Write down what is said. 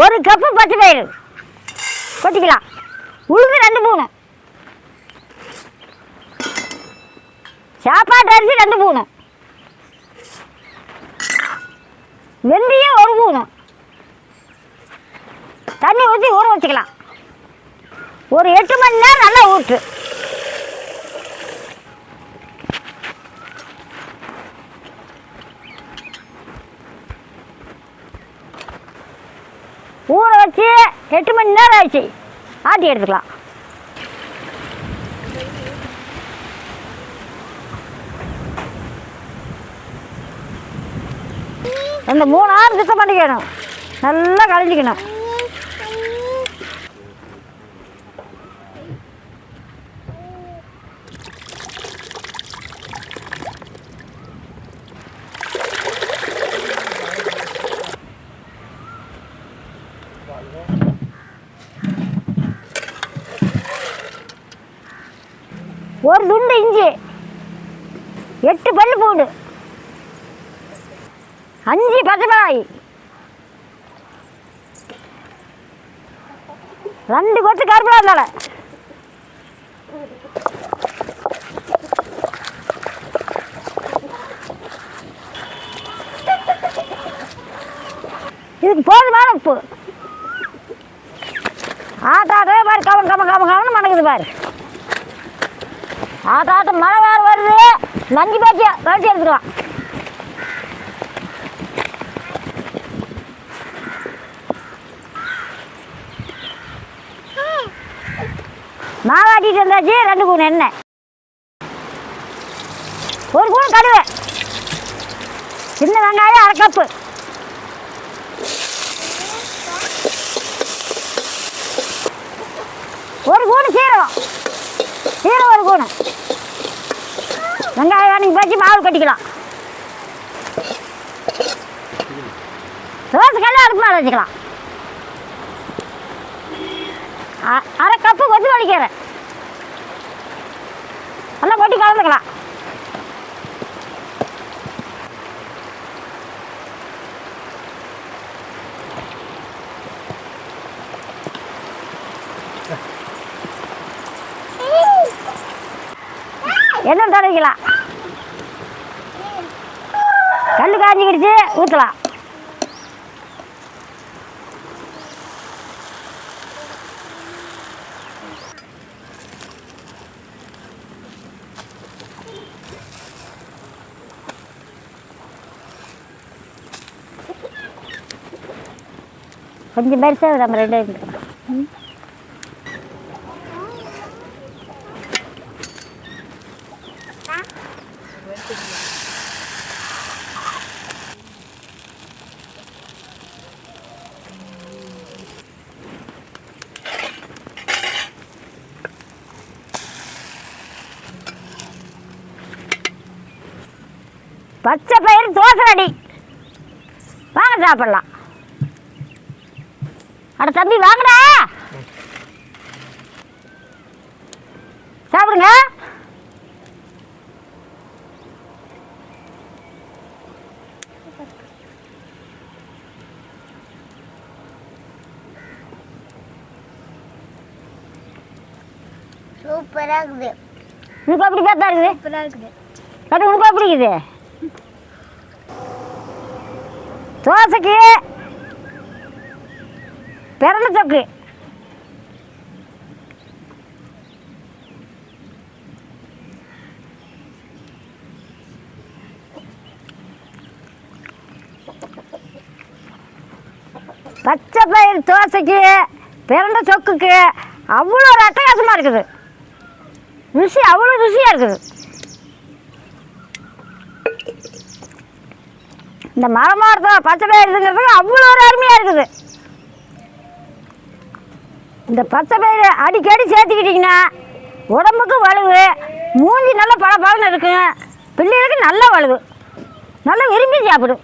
ஒரு கப்பு பத்து பயிறு. கொட்டிக்கலாம். உளுந்து ரெண்டு மூணு சாப்பாட்டு அரிசி ரெண்டு மூணு வெந்தயம் ஒரு மூணு தண்ணி ஊற்றி ஊற வச்சுக்கலாம். ஒரு எட்டு மணி நேரம் நல்லா ஊற்று. ஊற வச்சு எட்டு மணி நேரம் ஆச்சு ஆட்டி எடுத்துக்கலாம். இந்த மூணு ஆறு சுத்தம் பண்ணிக்கணும். நல்லா கழிஞ்சிக்கணும் ஒரு துண்டு இஞ்சி. எட்டு பல் பூண்டு அஞ்சு பச்சை ரெண்டு கொத்து கருப்பிலா இருந்தால. இதுக்கு போதுமான உப்பு. ஆட்டாட்டே பாரு கவன் கவன் கவன் கவனம் மணக்குது பாரு. ஆட்டாட்டம் மழை வேறு வருது. நஞ்சு பாச்சியா கழிச்சு எடுத்துக்கலாம். மாவாட்டிட்டு வந்தாச்சு ரெண்டு கூணு எண்ணெய். ஒரு கூணு கடுவு சின்ன வெங்காயம் அரை கப்பு. ஒரு கூணு சீரகம். போகணும். வெங்காயம் வேணுங்க வச்சு மாவு கட்டிக்கலாம். தோசை கல்ல அடுப்பு மேலே வச்சுக்கலாம். அரை கப்பு கொத்து வலிக்கிறேன். நல்லா கொட்டி கலந்துக்கலாம். என்ன தடவிக்கலாம் கல் காஞ்சிக்கிடுச்சு ஊற்றலாம் கொஞ்சம் பெருசாக நம்ம ரெண்டு எடுத்துக்கலாம் பச்சை பயிறு தோசை அடி வாங்க சாப்பிடலாம். அட தம்பி வாங்கடா. சாப்பிடுங்க. சூப்பரா இருக்குது. உனக்கு அப்படி பார்த்தா இருக்குது? சூப்பரா இருக்குது. கட்டு உனக்கு எப்படி இருக்குது? தோசைக்கு பிறந்த தொக்கு பச்சை பயிர் தோசைக்கு பிறந்த சொக்குக்கு அவ்வளோ ஒரு அட்டகாசமாக இருக்குது. ருசி அவ்வளோ ருசியாக இருக்குது. இந்த மரமாரத்தோ பச்சை பயிறுங்கிறதுக்கு அவ்வளோ ஒரு அருமையாக இருக்குது. இந்த பச்சை பயிறு அடிக்கடி சேர்த்துக்கிட்டிங்கன்னா உடம்புக்கு வலுவு மூஞ்சி நல்ல பல இருக்குங்க பிள்ளைகளுக்கு நல்ல வலுவு நல்லா விரும்பி சாப்பிடும்.